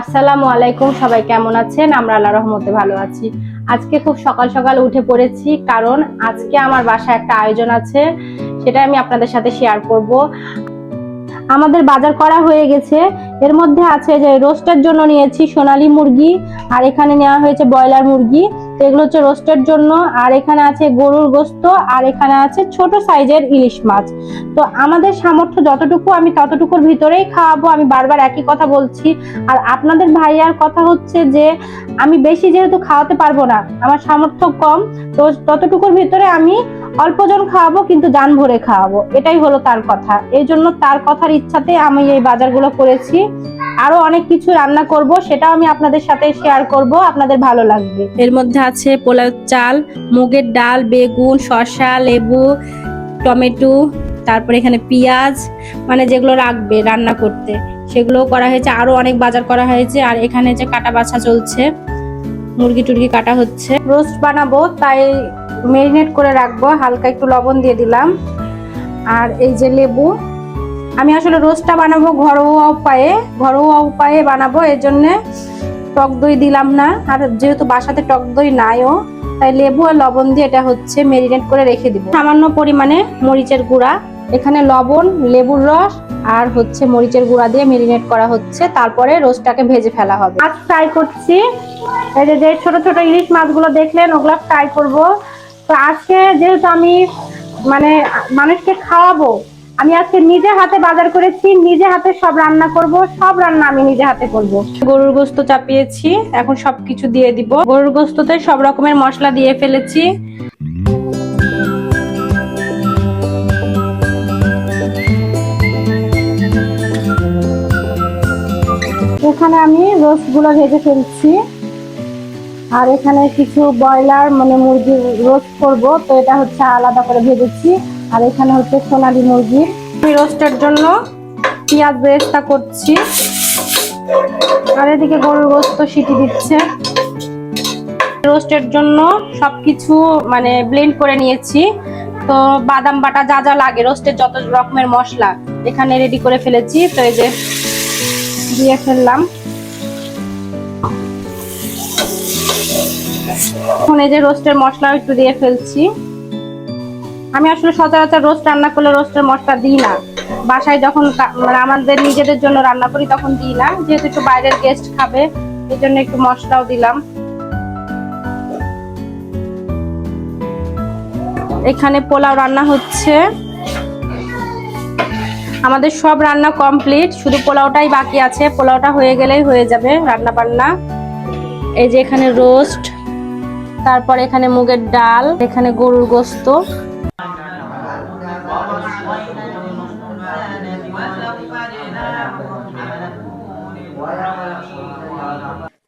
আসসালামু আলাইকুম, সবাই কেমন আছেন? আমরা আল্লাহ রহমতে ভালো আছি। আজকে খুব সকাল সকাল উঠে পড়েছি, কারণ আজকে আমার বাসায় একটা আয়োজন আছে সেটা আমি আপনাদের সাথে শেয়ার করব। আমাদের বাজার করা হয়ে গেছে, এর মধ্যে আছে যে রোস্টের জন্য নিয়েছি সোনালি মুরগি, আর এখানে নেওয়া হয়েছে ব্রয়লার মুরগি। এগুলো হচ্ছে রোস্টের জন্য, আর এখানে আছে গরুর গোস্ত, আর এখানে আছে ছোট সাইজের ইলিশ মাছ। তো আমাদের সামর্থ্য যতটুকু আমি ততটুকুর ভিতরেই খাওয়াবো, আমি বারবার একই কথা বলছি। আর আপনাদের ভাইয়ার কথা হচ্ছে যে, আমি বেশি যেহেতু খাওয়াতে পারব না, আমার সামর্থ্য কম, তো ততটুকুর ভিতরে আমি অল্পজন খাওয়াবো কিন্তু জান ভরে খাওয়াবো। এটাই হলো তার কথা। এই জন্য তার কথার ইচ্ছাতে আমি এই বাজারগুলো করেছি। আরও অনেক কিছু রান্না করব সেটাও আমি আপনাদের সাথে শেয়ার করব আপনাদের ভালো লাগবে। এর মধ্যে আছে পোলাও চাল মুগের ডাল বেগুন শসা লেবু টমেটো তারপরে এখানে পেঁয়াজ মানে যেগুলো রাখবে রান্না করতে। সেগুলোও করা হয়েছে। আরও অনেক বাজার করা হয়েছে। আর এখানে যে কাটা বাছা চলছে মুরগি টুরগি কাটা হচ্ছে। রোস্ট বানাবো তাই মেরিনেট করে রাখব, হালকা একটু লবণ দিয়ে দিলাম। আর এই যে লেবু, আমি আসলে রোস্টটা বানাবো ঘরোয়া উপায়ে ঘরোয়া উপায়ে বানাবো, এর জন্য টক দই দিলাম না। আর যেহেতু বাসাতে টক দই নাইও, তাই লেবু আর লবণ দিয়ে এটা হচ্ছে মেরিনেট করে রেখে দিব। সামান্য পরিমাণে মরিচের গুঁড়া, এখানে লবণ, লেবুর রস আর হচ্ছে মরিচের গুঁড়া দিয়ে মেরিনেট করা হচ্ছে। তারপরে রোস্টটাকে ভেজে ফেলা হবে। মাছ ফ্রাই করছি। এই যে যে ছোট ছোট ইলিশ মাছগুলো দেখলেন, ওগুলো ফ্রাই করব। তো আজকে যেহেতু আমি মানে মানুষকে খাওয়াবো আমি আজকে নিজে হাতে বাজার করেছি নিজে হাতে সব রান্না করব সব রান্না আমি নিজে হাতে করব। গরুর গোস্ত চাপিয়েছি এখন সবকিছু দিয়ে দিব। গরুর গোস্ততে সব রকমের মশলা দিয়ে ফেলেছি। এখানে আমি রোস্টগুলো ভেজে ফেলছি। আর এখানে কিছু ব্রয়লার মানে মুরগির রোস্ট করব। তো এটা হচ্ছে আলাদা করে ভেজেছি। আর এখানে হচ্ছে সোনালী মুরগি। আমি রোস্টের জন্য পেঁয়াজ বেরেস্তা করছি। আর এদিকে গরুর গোস্ত সিটি দিচ্ছে। রোস্টের জন্য সবকিছু মানে ব্লেন্ড করে নিয়েছি। তো বাদাম বাটা যা যা লাগে রোস্টের যত রকমের মশলা এখানে রেডি করে ফেলেছি। তো এই যে, দিয়ে ফেললাম। এখন এই যে রোস্টের মশলা একটু দিয়ে ফেলছি। আমি আসলে সচরাচর রোস্ট রান্না করলে রোস্টের মশলা দিই না। বাসায় যখন মানে আমাদের নিজেদের জন্য রান্না করি তখন দিই না। যেহেতু একটু বাইরের গেস্ট খাবে, এই জন্য একটু মশলাও দিলাম। এখানে পোলাও রান্না হচ্ছে। আমাদের সব রান্না কমপ্লিট। শুধু পোলাওটাই বাকি আছে। পোলাওটা হয়ে গেলেই হয়ে যাবে রান্না বান্না এই যে এখানে রোস্ট। তারপর এখানে মুগের ডাল এখানে গরুর গোস্ত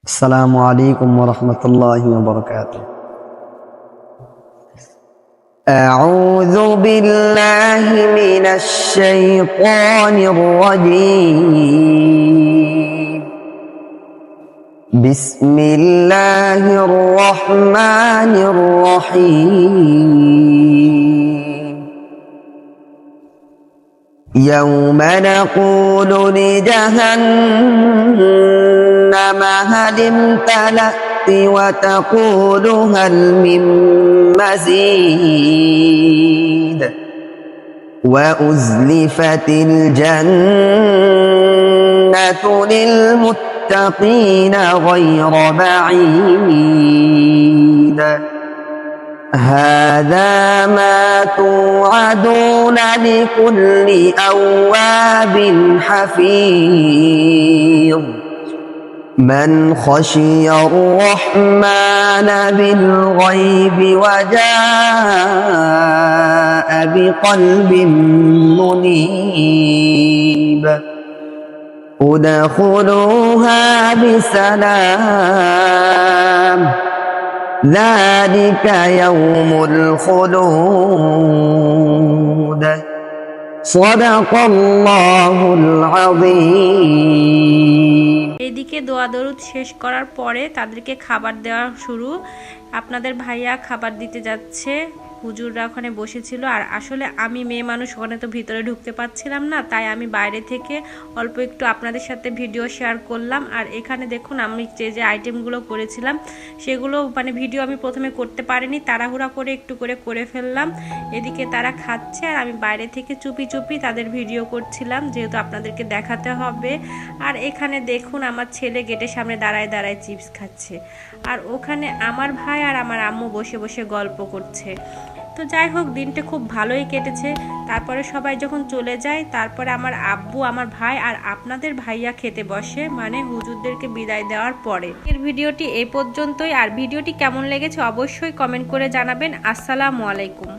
السلام عليكم ورحمة الله وبركاته أعوذ بالله من الشيطان الرجيم بسم الله الرحمن الرحيم. يوم نقول لجهنم هل امتلأت وتقول هل من مزيد؟ وأزلفت الجنة للمتقين. غير بعيد. هذا ما توعدون لكل أواب حفيظ. من خشي الرحمن بالغيب وجاء بقلب منيب. ادخلوها بسلام ذلك يوم الخلود صدق الله العظيم এদিকে দোয়া দরুদ শেষ করার পরে তাদেরকে খাবার দেওয়া শুরু আপনাদের ভাইয়া খাবার দিতে যাচ্ছে হুজুররা ওখানে বসেছিল। আর আসলে আমি মেয়ে মানুষ, ওখানে তো ভিতরে ঢুকতে পারছিলাম না, তাই আমি বাইরে থেকে অল্প একটু আপনাদের সাথে ভিডিও শেয়ার করলাম। আর এখানে দেখুন, আমি যে যে আইটেমগুলো করেছিলাম, সেগুলো মানে ভিডিও আমি প্রথমে করতে পারিনি, তাড়াহুড়া করে একটু করে করে ফেললাম। এদিকে তারা খাচ্ছে, আর আমি বাইরে থেকে চুপি চুপি তাদের ভিডিও করছিলাম, যেহেতু আপনাদেরকে দেখাতে হবে। আর এখানে দেখুন, আমার ছেলে গেটের সামনে দাঁড়ায় দাঁড়ায় চিপস খাচ্ছে। আর ওখানে আমার ভাই আর আমার আম্মু বসে বসে গল্প করছে। তো যাই হোক, দিনটা খুব ভালোই কেটেছে। তারপরে সবাই যখন চলে যায়, তারপরে আমার আব্বু, আমার ভাই আর আপনাদের ভাইয়া খেতে বসে মানে হুজুরদেরকে বিদায় দেওয়ার পরে। এর ভিডিওটি এ পর্যন্তই। আর ভিডিওটি কেমন লেগেছে অবশ্যই কমেন্ট করে জানাবেন। আসসালামু আলাইকুম।